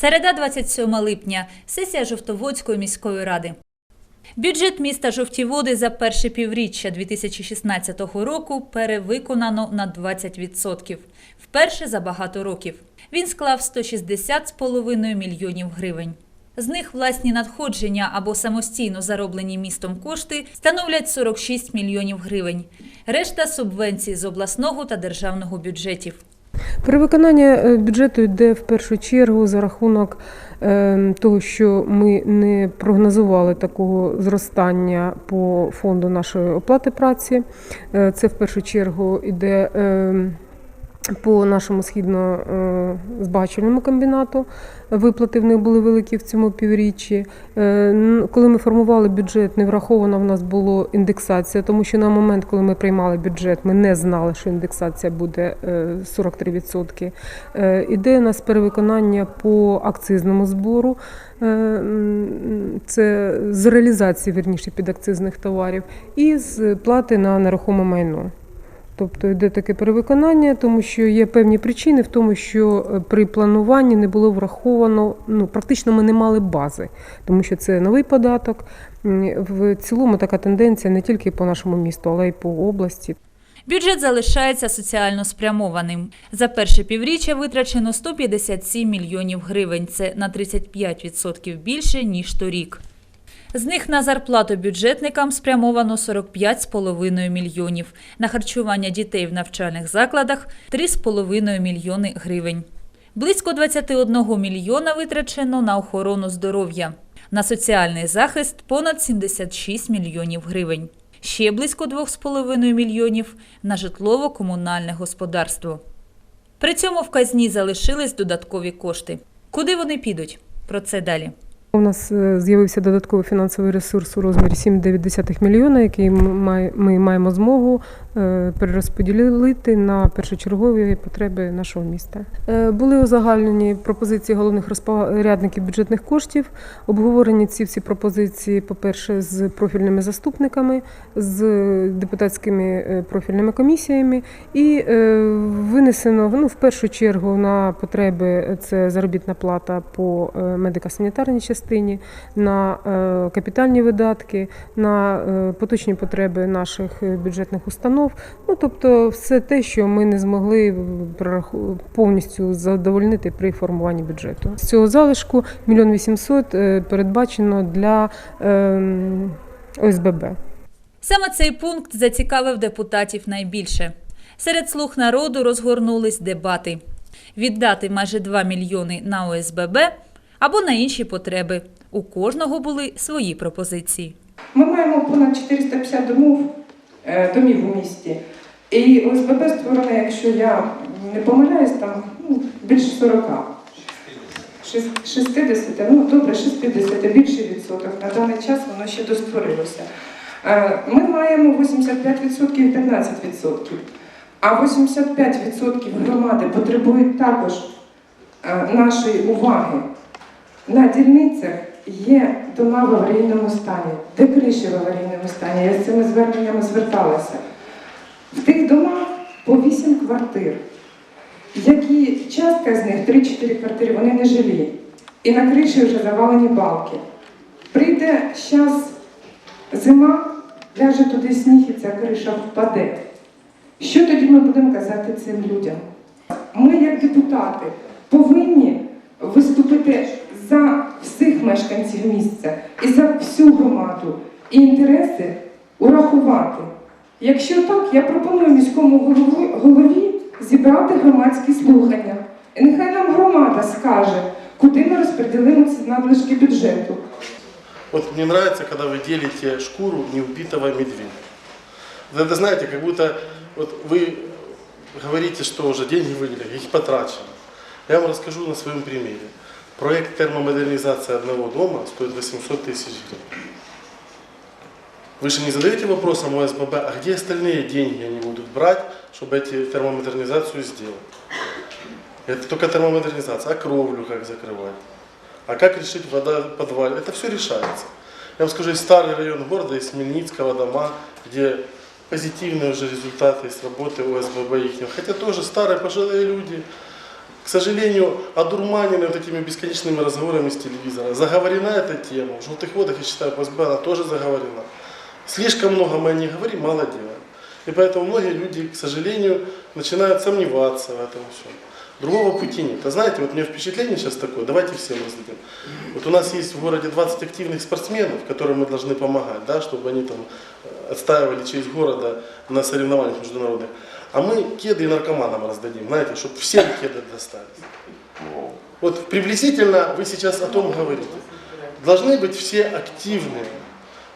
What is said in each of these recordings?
Середа 27 липня. Сесія Жовтоводської міської ради. Бюджет міста Жовті Води за перше півріччя 2016 року перевиконано на 20%. Вперше за багато років. Він склав 160,5 мільйонів гривень. З них власні надходження або самостійно зароблені містом кошти становлять 46 мільйонів гривень. Решта субвенції з обласного та державного бюджетів. Перевиконання е, бюджету йде в першу чергу за рахунок е, того, що ми не прогнозували такого зростання по фонду нашої оплати праці. Е, Це в першу чергу йде е, по нашому східно е, комбінату. Виплати в них були великі в цьому півріччі. Е, Коли ми формували бюджет, не врахована в нас була індексація, тому що на момент, коли ми приймали бюджет, ми не знали, що індексація буде е, 43%. Е, Іде у нас перевиконання по акцизному збору. Це з реалізації вірніше підакцизних товарів і з плати на нерухоме майно. Тобто йде таке перевиконання, тому що є певні причини в тому, що е, при плануванні не було враховано, ну практично ми не мали бази, тому що це новий податок. В цілому така тенденція не тільки по нашому місту, але й по області. Бюджет залишається соціально спрямованим. За перше півріччя витрачено 157 мільйонів гривень. Це на 35% більше, ніж торік. З них на зарплату бюджетникам спрямовано 45,5 мільйонів, на харчування дітей в навчальних закладах 3,5 мільйони гривень. Близько 21 мільйона витрачено на охорону здоров'я. На соціальний захист понад 76 мільйонів гривень. Ще близько 2,5 мільйонів на житлово-комунальне господарство. При цьому в казні залишились додаткові кошти. Куди вони підуть? Про це далі. У нас е, з'явився додатковий фінансовий ресурс у розмірі 7,9 мільйона, який ми маємо змогу е, перерозподілити на першочергові потреби нашого міста. Е, Були узагальнені пропозиції головних розпорядників бюджетних коштів. Обговорені ці всі пропозиції, по-перше, з профільними заступниками, з депутатськими профільними комісіями, і винесено ну, в першу чергу на потреби це заробітна плата по медико-санітарній частині, на е, капітальні видатки, на е, поточні потреби наших е, бюджетних установ. Ну тобто, все те, що ми не змогли повністю задовольнити при формуванні бюджету. З цього залишку мільйон вісімсот передбачено для ем, ОСББ. Саме цей пункт зацікавив депутатів найбільше. Серед слуг народу розгорнулись дебати: віддати майже 2 мільйони на ОСББ або на інші потреби. У кожного були свої пропозиції. Ми маємо понад 450 домов, е, домів у місті. І ОСББ створено, якщо я не помиляюсь, там ну, більше 40. Шіс- 60, ну добре, 60, більший відсоток. На даний час воно ще достворилося. Е, Ми маємо 85% і 15%. А 85% громади потребують також е, нашої уваги. На дільницях є дома в аварійному стані, де криші в аварійному стані. Я з цими зверненнями зверталася. В тих домах по 8 квартир, які частка з них 3-4 квартири, вони не жилі. І на криші вже завалені балки. Прийде час зима, ляже туди сніг і ця криша впаде. Що тоді ми будемо казати цим людям? Ми, як депутати, повинні виступити за всіх мешканців місця і за всю громаду, і інтереси урахувати. Якщо так, я пропоную міському голові, голові зібрати громадські слухання. І нехай нам громада скаже, куди ми розподілимо ці надлишки бюджету. Вот мне нравится, когда вы делите шкуру неубитого медведя. Вот Это, знаете, как будто вот вы говорите, что уже деньги выделили, их потрачено. Я вам расскажу на своем примере. Проект термомодернизации одного дома стоит 800 тысяч гривен. Вы же не задаете вопросом ОСББ, а где остальные деньги они будут брать, чтобы эти термомодернизацию сделать? Это только термомодернизация. А кровлю как закрывать? А как решить вода в подвале? Это все решается. Я вам скажу, есть старый район города, из Хмельницкого дома, где позитивные уже результаты с работы ОСББ их. Хотя тоже старые пожилые люди, к сожалению, одурманены вот этими бесконечными разговорами с телевизора. Заговорена эта тема. В «Желтых водах», я считаю, по СБ она тоже заговорена. Слишком много мы о ней говорим, мало делаем. И поэтому многие люди, к сожалению, начинают сомневаться в этом всем. Другого пути нет. А знаете, вот у меня впечатление сейчас такое, давайте всем раздадим. Вот у нас есть в городе 20 активных спортсменов, которым мы должны помогать, да, чтобы они там э, отстаивали честь города на соревнованиях международных. А мы кеды и наркоманам раздадим, знаете, чтобы всем кеды достались. Вот приблизительно вы сейчас о том говорите. Должны быть все активные.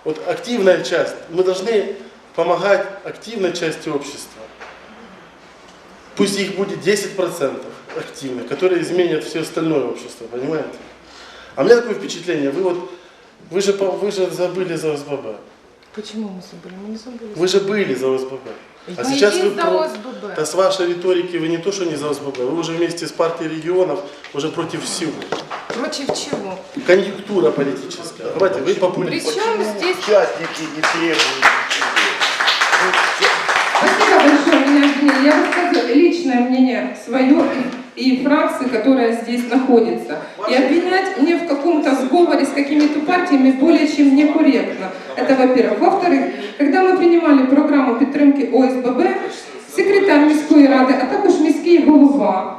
Вот активная часть. Мы должны помогать активной части общества. Пусть их будет 10% активных, которые изменят все остальное общество, понимаете? А у меня такое впечатление, вы вот, вы же, вы же забыли за ОСББ. Почему мы забыли? Мы не забыли. Вы же были за ОСББ. А Мы сейчас вы про- ОСББ. Да с вашей риторики вы не то, что не за ОСББ, вы уже вместе с партией регионов уже против всего. Против чего? Конъюнктура политическая. Давайте, вы популист. Причем здесь... Участники не требуют ничего. Спасибо большое, меня. Я высказываю личное мнение свое и, и фракции, которая здесь находится. И обвинять мне в каком-то сговоре с какими-то партиями более чем некорректно. Это во-первых. Во-вторых, когда ми приймали програму підтримки ОСББ, секретар міської ради, а також міський голова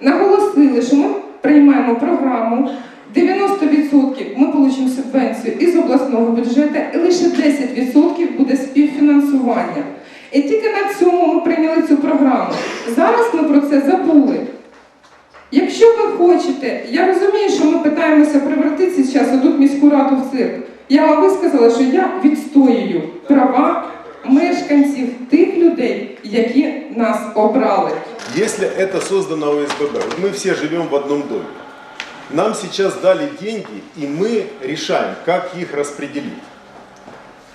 наголосили, що ми приймаємо програму. 90% ми получимо субвенцію із обласного бюджету, і лише 10% буде співфінансування. І тільки на цьому ми прийняли цю програму. Зараз ми про це забули. Якщо ви хочете, я розумію, що ми питаємося превратити зараз одну міську раду в цирк. Я вам висказала, що я відстоюю права мешканців тих людей, які нас обрали. Если это создано ОСББ, вот мы все живем в одном доме, нам сейчас дали деньги, и мы решаем, как их распределить.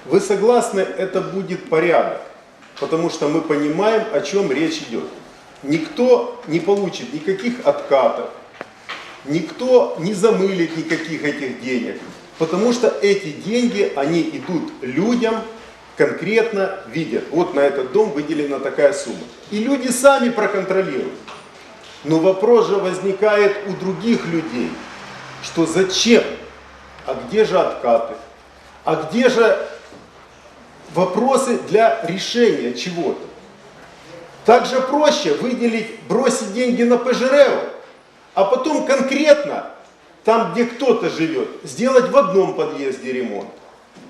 Вы согласны, это будет порядок, потому что мы понимаем, о чем речь идет. Никто не получит никаких откатов, никто не замылит никаких этих денег, потому что эти деньги, они идут людям, конкретно видят, вот на этот дом выделена такая сумма. И люди сами проконтролируют. Но вопрос же возникает у других людей, что зачем, а где же откаты, а где же вопросы для решения чего-то. Также проще выделить, бросить деньги на ПЖРЭО, а потом конкретно, там где кто-то живет, сделать в одном подъезде ремонт.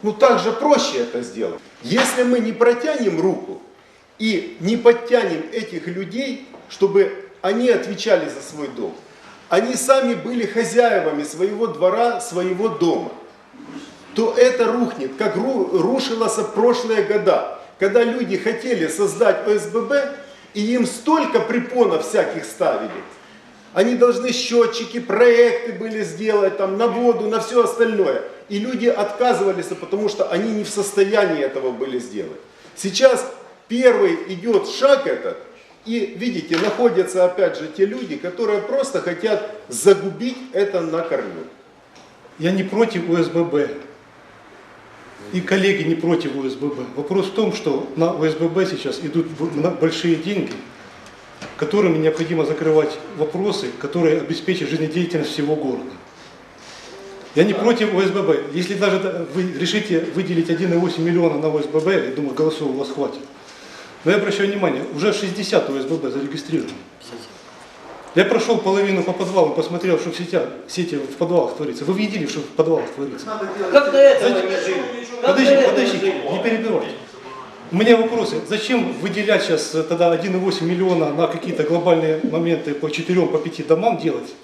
Ну так же проще это сделать. Если мы не протянем руку и не подтянем этих людей, чтобы они отвечали за свой дом, они сами были хозяевами своего двора, своего дома, то это рухнет, как ру- рушилось в прошлые года, когда люди хотели создать ОСББ, и им столько препонов всяких ставили. Они должны счетчики, проекты были сделать там, на воду, на все остальное. И люди отказывались, потому что они не в состоянии этого были сделать. Сейчас первый идет шаг этот, и видите, находятся опять же те люди, которые просто хотят загубить это на корню. Я не против ОСББ. И коллеги не против ОСББ. Вопрос в том, что на ОСББ сейчас идут б- на- большие деньги, которыми необходимо закрывать вопросы, которые обеспечат жизнедеятельность всего города. Я не против ОСББ. Если даже да, вы решите выделить 1,8 миллиона на ОСББ, я думаю, голосов у вас хватит. Но я обращаю внимание, уже 60 ОСББ зарегистрировано. Я прошел половину по подвалу, посмотрел, что в сетях, сети в подвалах творится. Вы видели, что в подвалах творится? Как до этого не жили? Как до Подожди, этого подожди, не перебивайте. У меня вопросы. Зачем выделять сейчас э, тогда 1,8 миллиона на какие-то глобальные моменты по 4 по 5 домам делать?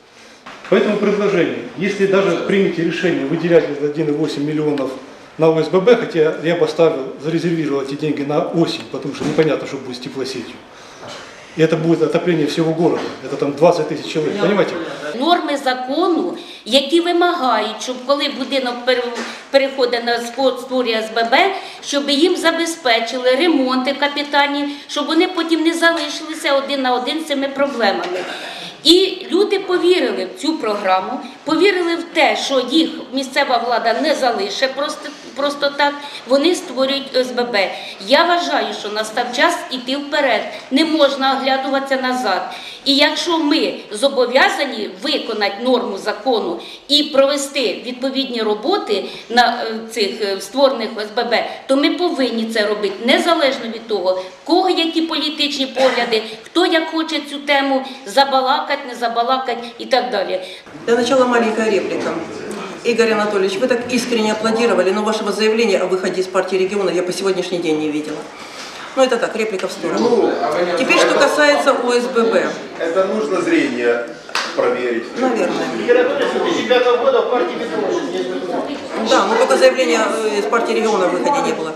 Поэтому предложение, если даже примете решение выделять этот 1,8 миллионов на ОСББ, хотя я поставил, зарезервировал эти деньги на осень, потому что непонятно, что будет с теплосетью. И это будет отопление всего города. Это там 20 тысяч человек, понимаете? Норми закону, які вимагають, щоб коли будинок пере- переходить на сход створює СББ, щоб їм забезпечили ремонти капітальні, щоб вони потім не залишилися один на один з цими проблемами. І люди повірили в цю програму, повірили в те, що їх місцева влада не залише просто просто так, вони створюють ОСББ. Я вважаю, що настав час іти вперед. Не можна оглядуватися назад. І якщо ми зобов'язані виконати норму закону і провести відповідні роботи на е, цих е, створених ОСББ, то ми повинні це робити незалежно від того, кого які політичні погляди, хто як хоче цю тему забалакати, не забалакати і так далі. Для начала маленькая реплика. Игорь Анатольевич, вы так искренне аплодировали, но вашего заявления о выходе из партии региона я по сегодняшний день не видела. Ну это так, реплика в сторону. Теперь, что касается ОСББ. Это нужно зрение проверить. Наверное. Игорь Анатольевич, с 2005 года в партии Медведев. Да, но только заявления э, из партии региона о выходе не было.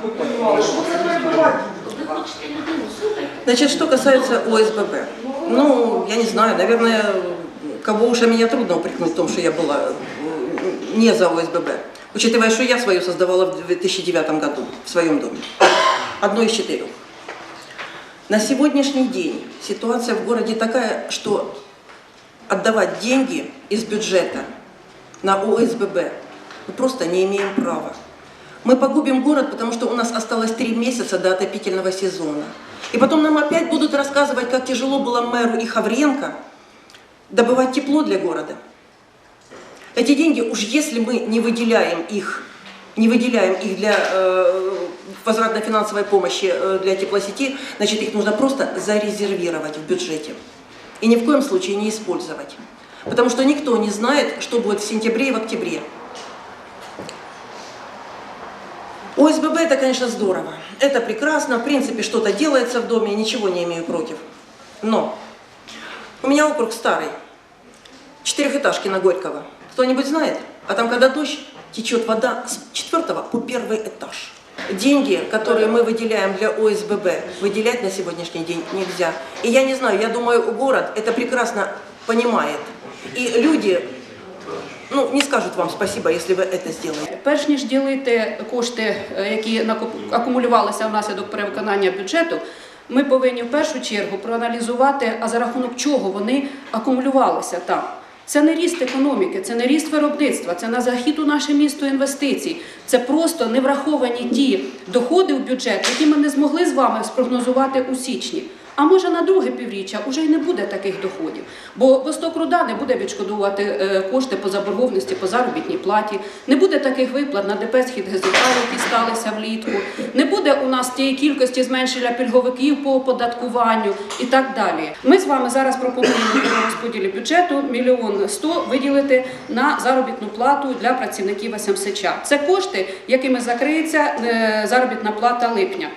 Значит, что касается ОСББ. Ну, я не знаю, наверное, кого уж меня трудно упрекнуть в том, что я была не за ОСББ. Учитывая, что я свою создавала в 2009 году в своем доме. Одно из четырех. На сегодняшний день ситуация в городе такая, что отдавать деньги из бюджета на ОСББ мы просто не имеем права. Мы погубим город, потому что у нас осталось три месяца до отопительного сезона. И потом нам опять будут рассказывать, как тяжело было мэру и Хавренко добывать тепло для города. Эти деньги, уж если мы не выделяем их, не выделяем их для э, возвратно-финансовой помощи э, для теплосети, значит, их нужно просто зарезервировать в бюджете. И ни в коем случае не использовать. Потому что никто не знает, что будет в сентябре и в октябре. ОСББ это, конечно, здорово. Это прекрасно. В принципе, что-то делается в доме, ничего не имею против. Но у меня округ старый. Четырехэтажки на Горького. Кто-нибудь знает? А там, когда дождь, течет вода с четвертого по первый этаж. Деньги, которые мы выделяем для ОСББ, выделять на сегодняшний день нельзя. И я не знаю, я думаю, город это прекрасно понимает. И люди, ну, не скажут вам спасибо, если вы это сделаете. Перш ніж ділити кошти, е, які накоп- акумулювалися внаслідок перевиконання бюджету, ми повинні в першу чергу проаналізувати, а за рахунок чого вони акумулювалися там. Це не ріст економіки, це не ріст виробництва, це на захід у наше місто інвестицій. Це просто не враховані ті доходи в бюджет, які ми не змогли з вами спрогнозувати у січні. А може на друге півріччя вже й не буде таких доходів, бо Восток Руда не буде відшкодувати е, кошти по заборгованості по заробітній платі, не буде таких виплат на ДП «Схід ГЗК», які сталися влітку, не буде у нас тієї кількості зменшення пільговиків по оподаткуванню і так далі. Ми з вами зараз пропонуємо при розподілі бюджету мільйон сто виділити на заробітну плату для працівників СМСЧ. Це кошти, якими закриється е, заробітна плата липня.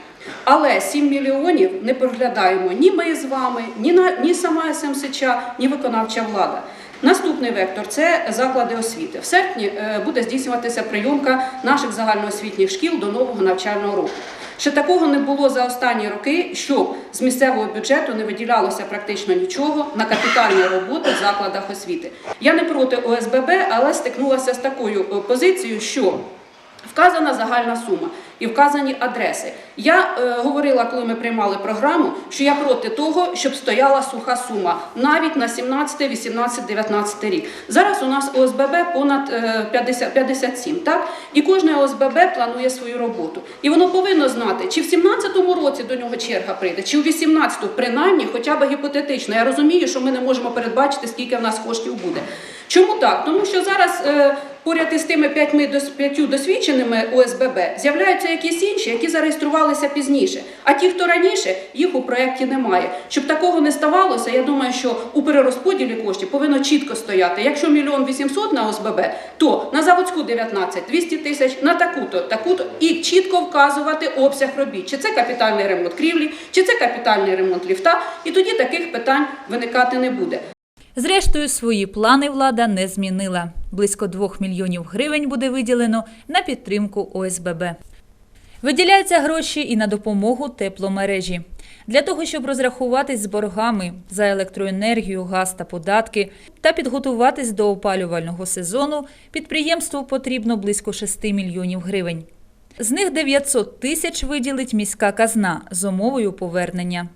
Але 7 мільйонів не проглядаємо ні ми з вами, ні, на, ні сама СМСЧ, ні виконавча влада. Наступний вектор це заклади освіти. В серпні е, буде здійснюватися прийомка наших загальноосвітніх шкіл до нового навчального року. Ще такого не було за останні роки, щоб з місцевого бюджету не виділялося практично нічого на капітальні роботи в закладах освіти. Я не проти ОСББ, але стикнулася з такою е, позицією, що Вказана загальна сума і вказані адреси. Я е, говорила, коли ми приймали програму, що я проти того, щоб стояла суха сума навіть на 17, 18, 19 рік. Зараз у нас ОСББ понад е, 50, 57, так? І кожне ОСББ планує свою роботу. І воно повинно знати, чи в 17-му році до нього черга прийде, чи в 18-му, принаймні, хоча б гіпотетично. Я розумію, що ми не можемо передбачити, скільки в нас коштів буде. Чому так? Тому що зараз е, поряд із тими п'ятью досвідченими ОСББ з'являються якісь інші, які зареєструвалися пізніше. А ті, хто раніше, їх у проєкті немає. Щоб такого не ставалося, я думаю, що у перерозподілі коштів повинно чітко стояти. Якщо мільйон вісімсот на ОСББ, то на заводську 19 200 тисяч, на таку-то, таку-то і чітко вказувати обсяг робіт. Чи це капітальний ремонт крівлі, чи це капітальний ремонт ліфта, і тоді таких питань виникати не буде. Зрештою, свої плани влада не змінила. Близько 2 мільйонів гривень буде виділено на підтримку ОСББ. Виділяються гроші і на допомогу тепломережі. Для того, щоб розрахуватись з боргами за електроенергію, газ та податки та підготуватись до опалювального сезону, підприємству потрібно близько 6 мільйонів гривень. З них 900 тисяч виділить міська казна з умовою повернення.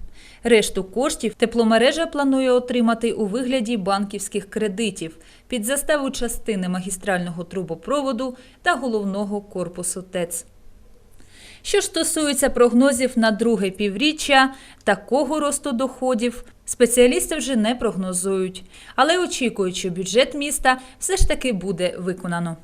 Решту коштів тепломережа планує отримати у вигляді банківських кредитів під заставу частини магістрального трубопроводу та головного корпусу ТЕЦ. Що стосується прогнозів на друге півріччя, такого росту доходів спеціалісти вже не прогнозують, але очікують, що бюджет міста все ж таки буде виконано.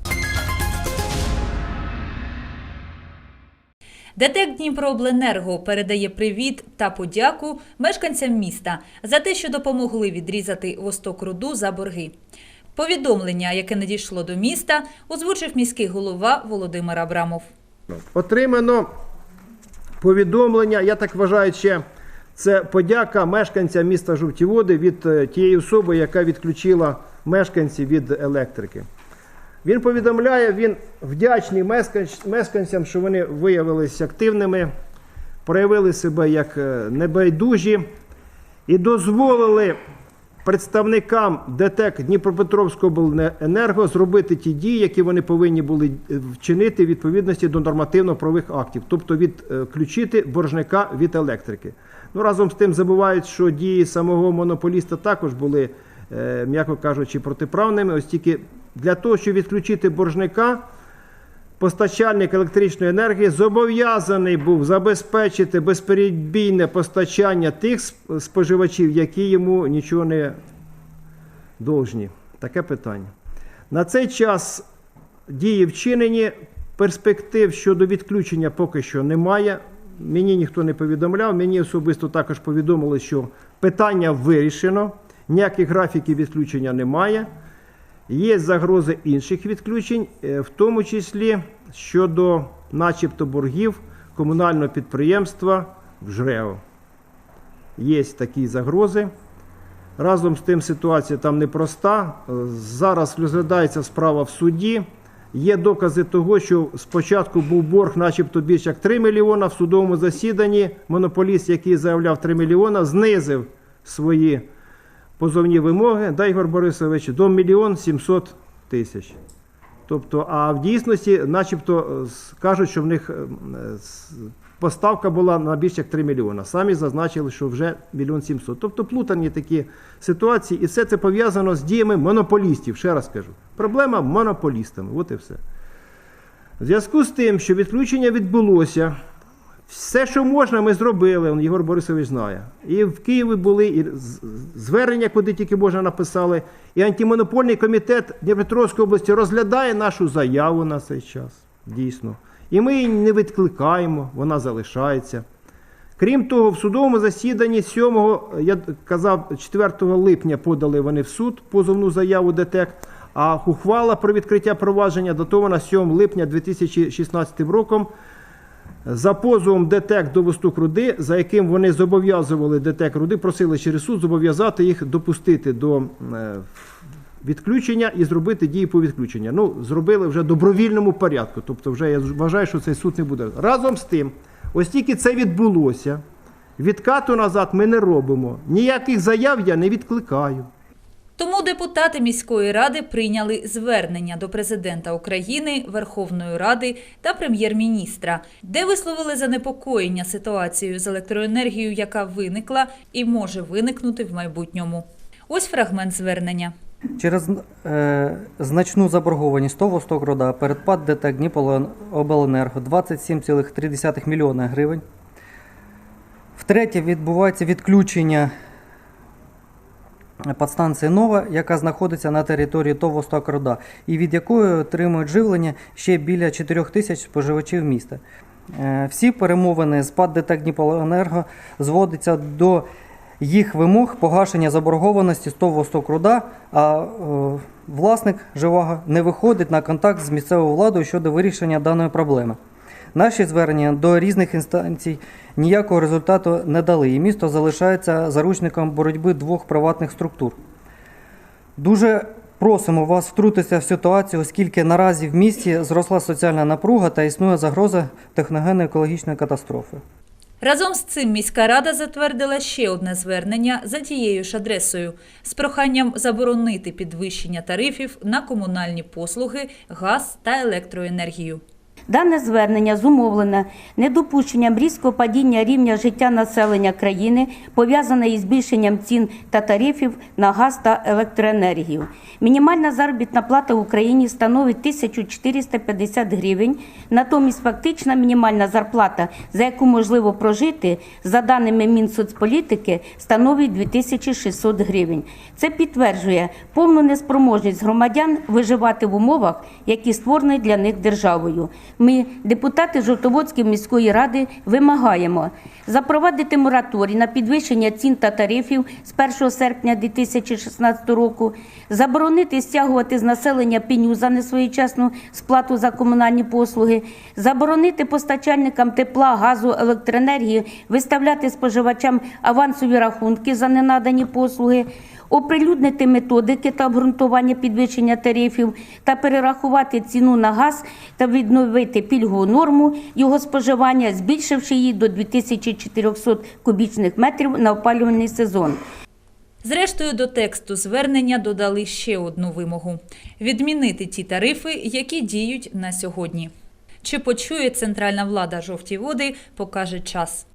ДТЕК Дніпрообленерго передає привіт та подяку мешканцям міста за те, що допомогли відрізати восток руду за борги. Повідомлення, яке надійшло до міста, озвучив міський голова Володимир Абрамов. Отримано повідомлення, я так вважаю, ще це подяка мешканцям міста Жовті Води від е, тієї особи, яка відключила мешканців від електрики. Він повідомляє, він вдячний мешканцям, що вони виявилися активними, проявили себе як е, небайдужі і дозволили представникам ДТЕК Дніпропетровського обленерго зробити ті дії, які вони повинні були е, вчинити в відповідності до нормативно-правових актів, тобто відключити боржника від електрики. Ну разом з тим забувають, що дії самого монополіста також були, е, м'яко кажучи, протиправними. Ось тільки для того, щоб відключити боржника. Постачальник електричної енергії зобов'язаний був забезпечити безперебійне постачання тих споживачів, які йому нічого не должні. Таке питання. На цей час дії вчинені, перспектив щодо відключення поки що немає. Мені ніхто не повідомляв, мені особисто також повідомили, що питання вирішено, ніяких графіків відключення немає. Є загрози інших відключень, е, в тому числі щодо, начебто, боргів комунального підприємства в ЖРЕО. Є такі загрози. Разом з тим ситуація там непроста. Е, Зараз розглядається справа в суді. Є докази того, що спочатку був борг, начебто більше як 3 мільйона. В судовому засіданні монополіст, який заявляв 3 мільйона, знизив свої позовні вимоги, да, Ігор Борисович, до мільйон 700 тисяч. Тобто, а в дійсності, начебто, е, кажуть, що в них е, е, поставка була на більше як 3 мільйона. Самі зазначили, що вже мільйон 700. Тобто плутані такі ситуації, і все це пов'язано з діями монополістів. Ще раз кажу. Проблема монополістами. От і все. В зв'язку з тим, що відключення відбулося, все, що можна, ми зробили, Єгор Борисович знає. І в Києві були, і звернення, куди тільки можна написали. І антимонопольний комітет Дніпропетровської області розглядає нашу заяву на цей час. Дійсно. І ми її не відкликаємо, вона залишається. Крім того, в судовому засіданні 7, я казав, 4 липня подали вони в суд позовну заяву ДТЕК, а ухвала про відкриття провадження датована 7 липня 2016 роком за позовом ДТЕК до Восток Руди, за яким вони зобов'язували ДТЕК Руди, просили через суд зобов'язати їх допустити до е, відключення і зробити дії по відключенню. Ну, зробили вже добровільному порядку. Тобто, вже я вважаю, що цей суд не буде. Разом з тим, ось тільки це відбулося. Відкату назад ми не робимо. Ніяких заяв я не відкликаю. Тому депутати міської ради прийняли звернення до президента України, Верховної Ради та прем'єр-міністра, де висловили занепокоєння ситуацією з електроенергією, яка виникла і може виникнути в майбутньому. Ось фрагмент звернення. Через е, значну заборгованість ТОВ «Востокруда» перед ПАД ДТЕК Дніпрообленерго 27,3 мільйона гривень. Втретє, відбувається відключення подстанції Нова, яка знаходиться на території ТОВ «Востокруда» і від якої отримують живлення ще біля 4 тисяч споживачів міста. Е, Всі перемовини з ПАД ДТЕК Дніпроенерго зводяться до їх вимог погашення заборгованості з ТОВ «Востокруда», а е, власник Живаго не виходить на контакт з місцевою владою щодо вирішення даної проблеми. Наші звернення до різних інстанцій ніякого результату не дали, і місто залишається заручником боротьби двох приватних структур. Дуже просимо вас втрутитися в ситуацію, оскільки наразі в місті зросла соціальна напруга та існує загроза техногенно-екологічної катастрофи. Разом з цим міська рада затвердила ще одне звернення за тією ж адресою з проханням заборонити підвищення тарифів на комунальні послуги, газ та електроенергію. Дане звернення зумовлене недопущенням різкого падіння рівня життя населення країни, пов'язане із збільшенням цін та тарифів на газ та електроенергію. Мінімальна заробітна плата в Україні становить 1450 гривень, натомість фактична мінімальна зарплата, за яку можливо прожити, за даними Мінсоцполітики, становить 2600 гривень. Це підтверджує повну неспроможність громадян виживати в умовах, які створені для них державою. Ми, депутати Жовтоводської міської ради, вимагаємо запровадити мораторій на підвищення цін та тарифів з 1 серпня 2016 року, заборонити стягувати з населення пеню за несвоєчасну сплату за комунальні послуги, заборонити постачальникам тепла, газу, електроенергії виставляти споживачам авансові рахунки за ненадані послуги. Оприлюднити методики та обґрунтування підвищення тарифів та перерахувати ціну на газ та відновити пільгову норму його споживання, збільшивши її до 2400 кубічних метрів на опалювальний сезон. Зрештою, до тексту звернення додали ще одну вимогу відмінити ті тарифи, які діють на сьогодні. Чи почує центральна влада жовті води, покаже час.